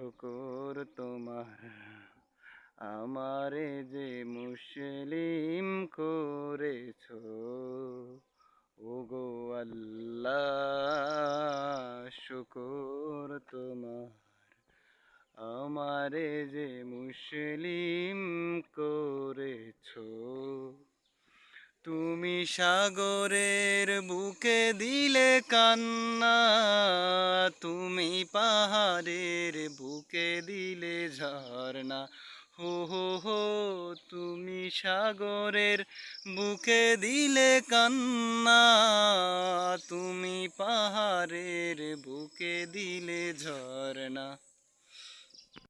শুকর তোমার, আমারে যে মুসলিম করেছ। ওগো আল্লাহ, শুকর তোমার, আমারে যে মুসলিম করেছ। তুমি সাগরের বুকে দিলে কান্না পাহাড়ের বুকে দিলে ঝর্ণা। হো হো হো, তুমি সাগরের বুকে দিলে কান্না। তুমি পাহাড়ের বুকে দিলে ঝর্ণা।